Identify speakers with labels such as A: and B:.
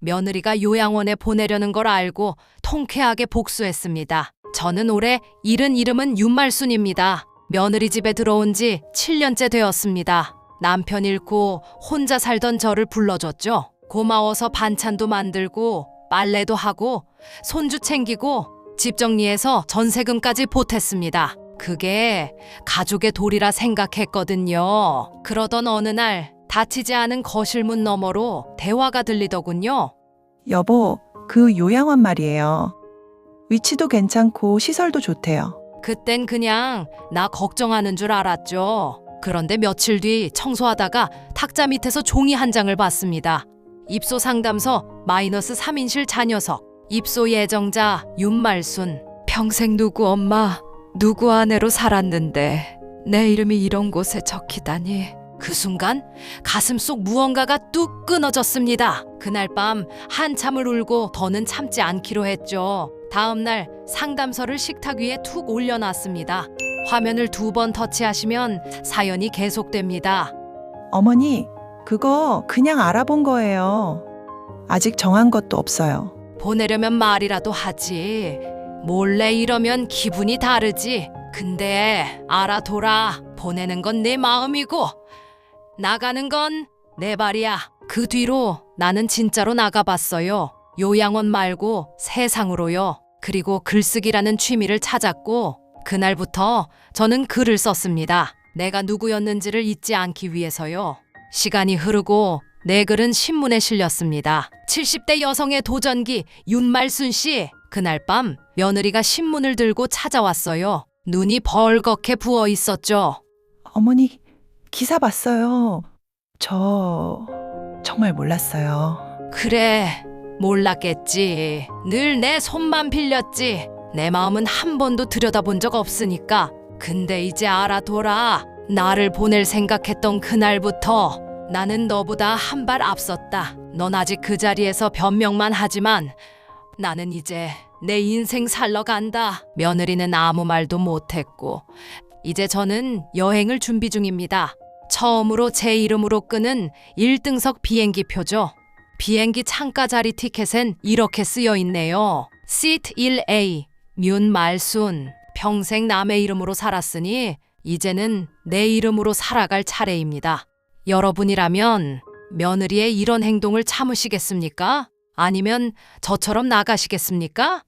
A: 며느리가 요양원에 보내려는 걸 알고 통쾌하게 복수했습니다. 저는 올해 잃은 이름은 윤말순입니다. 며느리 집에 들어온 지 7년째 되었습니다. 남편 잃고 혼자 살던 저를 불러줬죠. 고마워서 반찬도 만들고 빨래도 하고 손주 챙기고 집 정리해서 전세금까지 보탰습니다. 그게 가족의 도리라 생각했거든요. 그러던 어느 날 닫히지 않은 거실문 너머로 대화가 들리더군요.
B: 여보, 그 요양원 말이에요. 위치도 괜찮고 시설도 좋대요.
A: 그땐 그냥 나 걱정하는 줄 알았죠. 그런데 며칠 뒤 청소하다가 탁자 밑에서 종이 한 장을 봤습니다. 입소 상담서 마이너스 3인실 자녀석. 입소 예정자 윤말순. 평생 누구 엄마, 누구 아내로 살았는데 내 이름이 이런 곳에 적히다니. 그 순간 가슴 속 무언가가 뚝 끊어졌습니다. 그날 밤 한참을 울고 더는 참지 않기로 했죠. 다음 날 상담서를 식탁 위에 툭 올려놨습니다. 화면을 두 번 터치하시면 사연이 계속됩니다.
B: 어머니, 그거 그냥 알아본 거예요. 아직 정한 것도 없어요.
A: 보내려면 말이라도 하지. 몰래 이러면 기분이 다르지. 근데 알아둬라. 보내는 건 내 마음이고 나가는 건 내 발이야. 그 뒤로 나는 진짜로 나가봤어요. 요양원 말고 세상으로요. 그리고 글쓰기라는 취미를 찾았고 그날부터 저는 글을 썼습니다. 내가 누구였는지를 잊지 않기 위해서요. 시간이 흐르고 내 글은 신문에 실렸습니다. 70대 여성의 도전기 윤말순 씨. 그날 밤 며느리가 신문을 들고 찾아왔어요. 눈이 벌겋게 부어 있었죠.
B: 어머니, 기사 봤어요. 저 정말 몰랐어요.
A: 그래, 몰랐겠지. 늘 내 손만 빌렸지. 내 마음은 한 번도 들여다본 적 없으니까. 근데 이제 알아둬라. 나를 보낼 생각했던 그날부터 나는 너보다 한 발 앞섰다. 넌 아직 그 자리에서 변명만 하지만 나는 이제 내 인생 살러 간다. 며느리는 아무 말도 못했고 이제 저는 여행을 준비 중입니다. 처음으로 제 이름으로 끄는 1등석 비행기 표죠. 비행기 창가 자리 티켓엔 이렇게 쓰여 있네요. Seat 1A, 윤말순. 평생 남의 이름으로 살았으니 이제는 내 이름으로 살아갈 차례입니다. 여러분이라면 며느리의 이런 행동을 참으시겠습니까? 아니면 저처럼 나가시겠습니까?